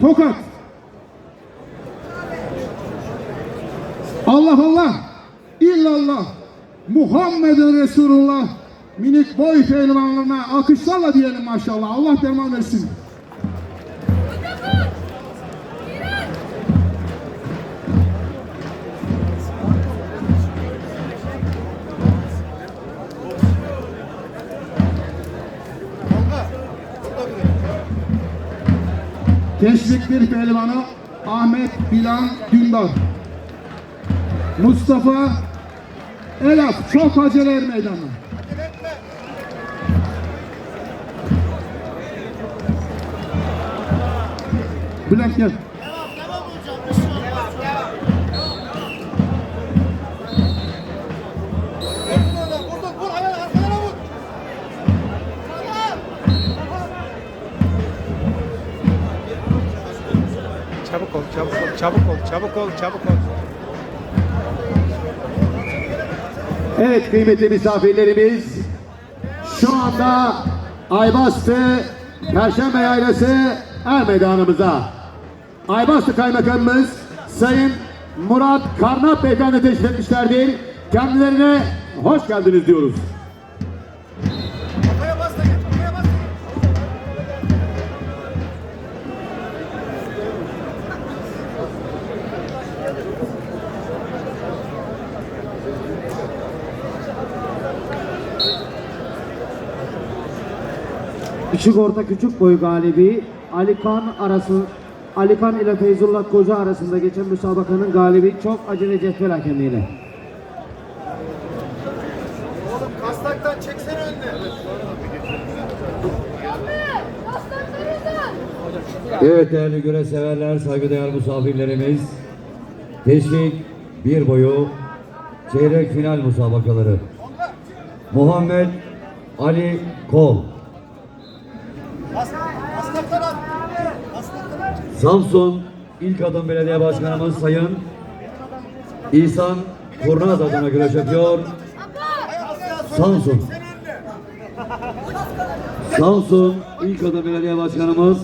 Tokat. Allah Allah. İllallah. Muhammedun Resulullah. Minik boy pehlivanlarına alkışlarla diyelim maşallah. Allah derman versin. Teşvik bir pehlivanı Ahmet Bilan Dündar. Mustafa Elaf çok acele meydanı. Bülent gel. Çabuk ol, çabuk ol, çabuk ol, çabuk ol, çabuk ol. Evet kıymetli misafirlerimiz şu anda Aybastı Perşembe Yaylası Er Meydanımıza Aybastı Kaymakamımız Sayın Murat Karnap Beyefendi teşrif etmişlerdir. Kendilerine hoş geldiniz diyoruz. Küçük orta küçük boy galibi Alikan arası Alikan ile Feyzullah Koca arasında geçen müsabakanın galibi çok acele cetvel hakemiyle. Oğlum kastaktan çeksene önüne. Evet değerli göre severler, saygıdeğer misafirlerimiz. Teşvik bir boyu çeyrek final musabakaları. Muhammed Ali Kol. Samsun İlk Adım Belediye Başkanımız Sayın İhsan Kurnaz adına güreş yapıyor. Samsun. Samsun İlk Adım Belediye Başkanımız